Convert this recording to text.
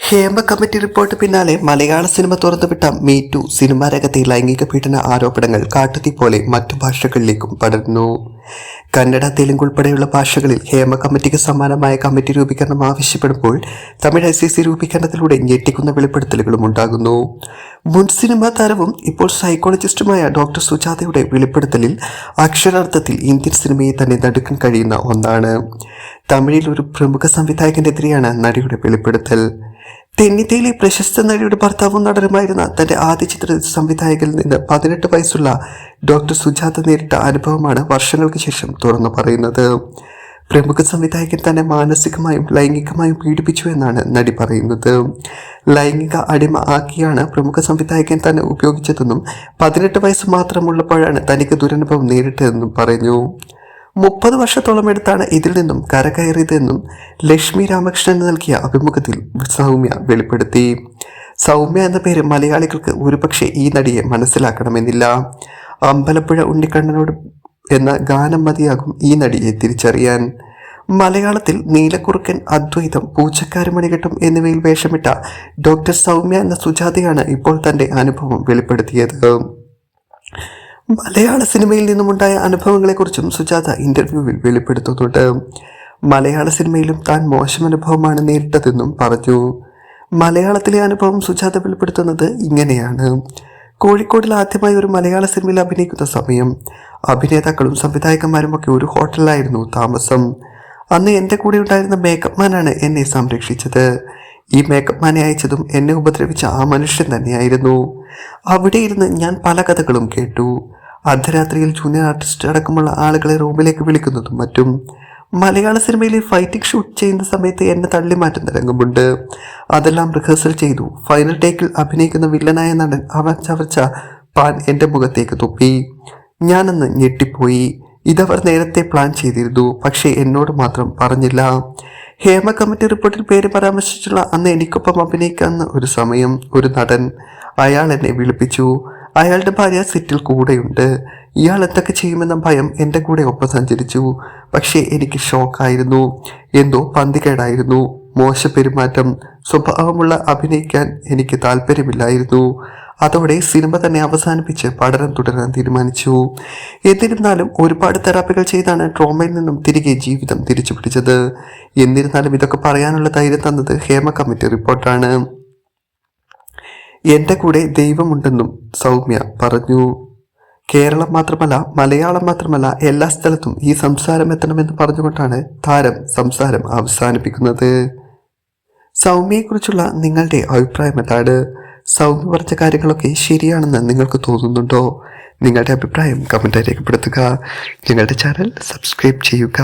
Hema committee report പിന്നാലെ Malayala cinema തുറന്നുവിട്ട me too cinema രംഗത്തെ ലൈംഗിക പീഡന ആരോപണങ്ങൾ കാട്ടുതീ പോലെ മറ്റു ഭാഷകളിലേക്കും പടർന്നു കന്നഡ തെലുങ്ക് ഉൾപ്പെടെയുള്ള ഭാഷകളിൽ ഹേമ കമ്മിറ്റിക്ക് സമാനമായ കമ്മിറ്റി രൂപീകരണം ആവശ്യപ്പെടുമ്പോൾ തമിഴ് ഐ സി സി രൂപീകരണത്തിലൂടെ ഞെട്ടിക്കുന്ന വെളിപ്പെടുത്തലുകളും ഉണ്ടാകുന്നു. മുൻ സിനിമാ താരവും ഇപ്പോൾ സൈക്കോളജിസ്റ്റുമായ ഡോക്ടർ സുജാതയുടെ വെളിപ്പെടുത്തലിൽ അക്ഷരാർത്ഥത്തിൽ ഇന്ത്യൻ സിനിമയെ തന്നെ നടുക്കാൻ കഴിയുന്ന ഒന്നാണ്. തമിഴിൽ ഒരു പ്രമുഖ സംവിധായകനെതിരെയാണ് നടിയുടെ വെളിപ്പെടുത്തൽ. തെന്നിത്തയിലെ പ്രശസ്ത നടിയുടെ ഭർത്താവും നടനുമായിരുന്ന തന്റെ ആദ്യ ചിത്ര സംവിധായകനിൽ നിന്ന് പതിനെട്ട് വയസ്സുള്ള ഡോക്ടർ സുജാത നേരിട്ട അനുഭവമാണ് വർഷങ്ങൾക്ക് ശേഷം തുറന്നു പറയുന്നത്. പ്രമുഖ സംവിധായകൻ തന്നെ മാനസികമായും ലൈംഗികമായും പീഡിപ്പിച്ചു എന്നാണ് നടി പറയുന്നത്. ലൈംഗിക അടിമ ആക്കിയാണ് പ്രമുഖ സംവിധായകൻ തന്നെ ഉപയോഗിച്ചതെന്നും പതിനെട്ട് വയസ്സ് മാത്രമുള്ളപ്പോഴാണ് തനിക്ക് ദുരനുഭവം നേരിട്ടതെന്നും പറഞ്ഞു. മുപ്പത് വർഷത്തോളം എടുത്താണ് ഇതിൽ നിന്നും കരകയറിയതെന്നും ലക്ഷ്മി രാമകൃഷ്ണൻ നൽകിയ അഭിമുഖത്തിൽ സൗമ്യ വെളിപ്പെടുത്തി. സൗമ്യ എന്ന പേര് മലയാളികൾക്ക് ഒരുപക്ഷെ ഈ നടിയെ മനസ്സിലാക്കണമെന്നില്ല. അമ്പലപ്പുഴ ഉണ്ണിക്കണ്ണനോട് എന്ന ഗാനം മതിയാകും ഈ നടിയെ തിരിച്ചറിയാൻ. മലയാളത്തിൽ നീലക്കുറുക്കൻ അദ്വൈതം പൂച്ചക്കാരുമണികെട്ടും എന്നിവയിൽ വേഷമിട്ട ഡോക്ടർ സൗമ്യ എന്ന സുജാതയാണ് ഇപ്പോൾ തന്റെ അനുഭവം വെളിപ്പെടുത്തിയത്. മലയാള സിനിമയിൽ നിന്നുമുണ്ടായ അനുഭവങ്ങളെക്കുറിച്ചും സുജാത ഇന്റർവ്യൂവിൽ വെളിപ്പെടുത്തുന്നുണ്ട്. മലയാള സിനിമയിലും താൻ മോശം അനുഭവമാണ് നേരിട്ടതെന്നും പറഞ്ഞു. മലയാളത്തിലെ അനുഭവം സുജാത വെളിപ്പെടുത്തുന്നത് ഇങ്ങനെയാണ്. കോഴിക്കോടിൽ ആദ്യമായി ഒരു മലയാള സിനിമയിൽ അഭിനയിക്കുന്ന സമയം അഭിനേതാക്കളും സംവിധായകന്മാരും ഒക്കെ ഒരു ഹോട്ടലിലായിരുന്നു താമസം. അന്ന് എന്റെ കൂടെ ഉണ്ടായിരുന്ന മേക്കപ്പ് മാനാണ് എന്നെ സംരക്ഷിച്ചത്. ഈ മേക്കപ്പ് മാനെ അയച്ചതും എന്നെ ഉപദ്രവിച്ച ആ മനുഷ്യൻ തന്നെയായിരുന്നു. അവിടെ ഇരുന്ന് ഞാൻ പല കഥകളും കേട്ടു. അർദ്ധരാത്രിയിൽ ജൂനിയർ ആർട്ടിസ്റ്റ് അടക്കമുള്ള ആളുകളെ റൂമിലേക്ക് വിളിക്കുന്നതും മറ്റും. മലയാള സിനിമയിലെ ഫൈറ്റിംഗ് ഷൂട്ട് ചെയ്യുന്ന സമയത്ത് എന്നെ തള്ളി മാറ്റുന്ന രംഗമുണ്ട് അതെല്ലാം റിഹേഴ്സൽ ചെയ്തു. ഫൈനൽ ടേക്കിൽ അഭിനയിക്കുന്ന വില്ലനായ നടൻ അവൻ ചവച്ച പാൻ എന്റെ മുഖത്തേക്ക് തുപ്പി. ഞാനന്ന് ഞെട്ടിപ്പോയി. ഇതവർ നേരത്തെ പ്ലാൻ ചെയ്തിരുന്നു. പക്ഷേ എന്നോട് മാത്രം പറഞ്ഞില്ല. ഹേമ കമ്മിറ്റി റിപ്പോർട്ടിൽ പേര് പരാമർശിച്ചുള്ള അന്ന് എനിക്കൊപ്പം അഭിനയിക്കാവുന്ന ഒരു സമയം ഒരു നടൻ അയാൾ എന്നെ വിളിപ്പിച്ചു. അയാളുടെ ഭാര്യ സിറ്റിൽ കൂടെയുണ്ട്. ഇയാൾ എന്തൊക്കെ ചെയ്യുമെന്ന ഭയം എന്റെ കൂടെ ഒപ്പം സഞ്ചരിച്ചു. പക്ഷേ എനിക്ക് ഷോക്കായിരുന്നു. എന്തോ പന്തികേടായിരുന്നു. മോശ പെരുമാറ്റം സ്വഭാവമുള്ള അഭിനയിക്കാൻ എനിക്ക് താല്പര്യമില്ലായിരുന്നു. അതോടെ സിനിമ തന്നെ അവസാനിപ്പിച്ച് പഠനം തുടരാൻ തീരുമാനിച്ചു. എന്നിരുന്നാലും ഒരുപാട് തെറാപ്പികൾ ചെയ്താണ് ട്രോമയിൽ നിന്നും തിരികെ ജീവിതം തിരിച്ചു പിടിച്ചത് എന്നിരുന്നാലും ഇതൊക്കെ പറയാനുള്ള ധൈര്യം തന്നത് ഹേമ കമ്മിറ്റി റിപ്പോർട്ടാണ്. എന്റെ കൂടെ ദൈവമുണ്ടെന്നും സൗമ്യ പറഞ്ഞു. കേരളം മാത്രമല്ല മലയാളം മാത്രമല്ല എല്ലാ സ്ഥലത്തും ഈ സംസാരം എത്തണമെന്ന് പറഞ്ഞുകൊണ്ടാണ് താരം സംസാരം അവസാനിപ്പിക്കുന്നത്. സൗമ്യയെക്കുറിച്ചുള്ള നിങ്ങളുടെ അഭിപ്രായം എന്താണ്? സൗമ്യ പറഞ്ഞ കാര്യങ്ങളൊക്കെ ശരിയാണെന്ന് നിങ്ങൾക്ക് തോന്നുന്നുണ്ടോ? നിങ്ങളുടെ അഭിപ്രായം കമന്റായി രേഖപ്പെടുത്തുക. ഞങ്ങളുടെ ചാനൽ സബ്സ്ക്രൈബ് ചെയ്യുക.